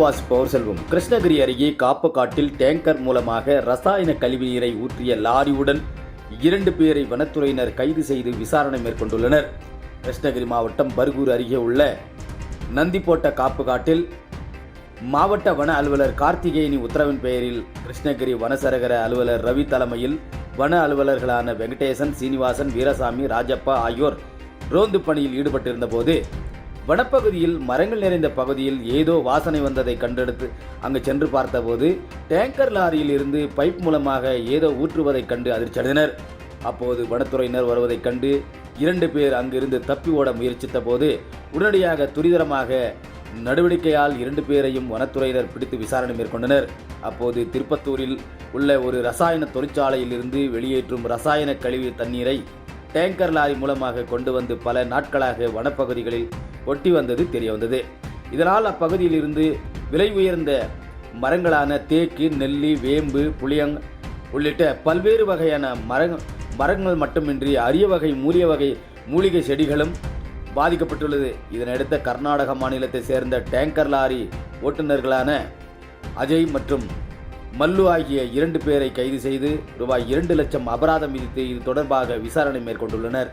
வாசிப்பவர் செல்வம். கிருஷ்ணகிரி அருகே காப்பு காட்டில் டேங்கர் மூலமாக ரசாயன கழிவுநீரை ஊற்றிய லாரியுடன் இரண்டு பேரை வனத்துறையினர் கைது செய்து விசாரணை மேற்கொண்டுள்ளனர். கிருஷ்ணகிரி மாவட்டம் பர்கூர் அருகே உள்ள நந்திப்போட்ட காப்பு காட்டில் மாவட்ட வன அலுவலர் கார்த்திகேயனி உத்தரவின் பெயரில் கிருஷ்ணகிரி வனசரகர அலுவலர் ரவி தலைமையில் வன அலுவலர்களான வெங்கடேசன் சீனிவாசன் வீரசாமி ராஜப்பா ஆகியோர் ரோந்து பணியில் ஈடுபட்டிருந்த போது வனப்பகுதியில் மரங்கள் நிறைந்த பகுதியில் ஏதோ வாசனை வந்ததை கண்டெடுத்து அங்கு சென்று பார்த்தபோது டேங்கர் லாரியில் இருந்து பைப் மூலமாக ஏதோ ஊற்றுவதைக் கண்டு அதிர்ச்சியடைந்தனர் அப்போது வனத்துறையினர் வருவதைக் கண்டு இரண்டு பேர் அங்கிருந்து தப்பி ஓட முயற்சித்த போது உடனடியாக துரிதரமாக நடவடிக்கையால் இரண்டு பேரையும் வனத்துறையினர் பிடித்து விசாரணை மேற்கொண்டனர். அப்போது திருப்பத்தூரில் உள்ள ஒரு ரசாயன தொழிற்சாலையில் இருந்து வெளியேற்றும் ரசாயன கழிவு தண்ணீரை டேங்கர் லாரி மூலமாக கொண்டு வந்து பல நாட்களாக வனப்பகுதிகளில் ஒட்டி வந்தது தெரியவந்தது. இதனால் அப்பகுதியில் இருந்து விலை உயர்ந்த மரங்களான தேக்கு நெல்லி வேம்பு புளியங் உள்ளிட்ட பல்வேறு வகையான மர மரங்கள் மட்டுமின்றி அரிய வகை மூரிய வகை மூலிகை செடிகளும் பாதிக்கப்பட்டுள்ளது. இதனையடுத்த கர்நாடக மாநிலத்தை சேர்ந்த டேங்கர் லாரி ஓட்டுநர்களான அஜய் மற்றும் மல்லு ஆகிய இரண்டு பேரை கைது செய்து ரூபாய் இரண்டு லட்சம் அபராதம் விதித்து இது தொடர்பாக விசாரணை மேற்கொண்டுள்ளனர்.